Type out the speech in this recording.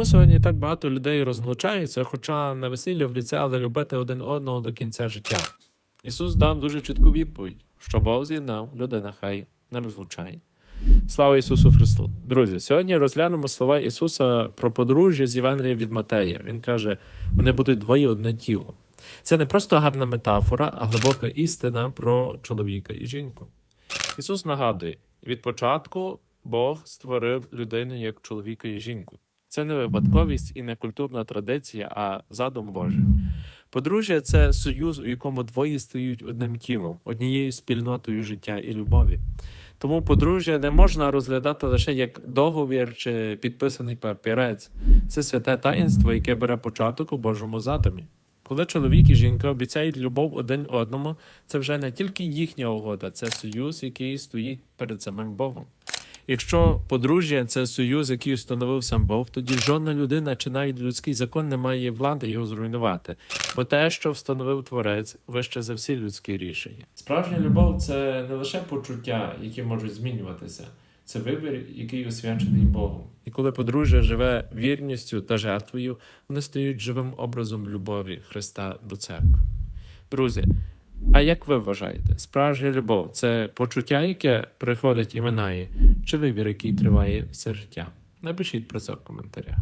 Чому сьогодні так багато людей розлучаються, хоча на весіллі обіцяли любити один одного до кінця життя? Ісус дав дуже чітку відповідь, що Бог з'єднав, людина хай не розлучає. Слава Ісусу Христу! Друзі, сьогодні розглянемо слова Ісуса про подружжя з Євангелія від Матея. Він каже: вони будуть двоє одне тіло. Це не просто гарна метафора, а глибока істина про чоловіка і жінку. Ісус нагадує: від початку Бог створив людину як чоловіка і жінку. Це не випадковість і не культурна традиція, а задум Божий. Подружжя це союз, у якому двоє стають одним тілом, однією спільнотою життя і любові. Тому подружжя не можна розглядати лише як договір чи підписаний папірець. Це святе таїнство, яке бере початок у Божому задумі. Коли чоловік і жінка обіцяють любов один одному, це вже не тільки їхня угода, це союз, який стоїть перед самим Богом. Якщо подружжя це союз, який встановив сам Бог, тоді жодна людина чи навіть людський закон не має влади його зруйнувати. Бо те, що встановив творець, вище за всі людські рішення. Справжня любов це не лише почуття, які можуть змінюватися, це вибір, який освячений Богом. І коли подружжя живе вірністю та жертвою, вони стають живим образом любові Христа до церкви. Друзі, а як ви вважаєте, справжня любов це почуття, яке приходить і минає, чи вибір, який триває все життя? Напишіть про це в коментарях.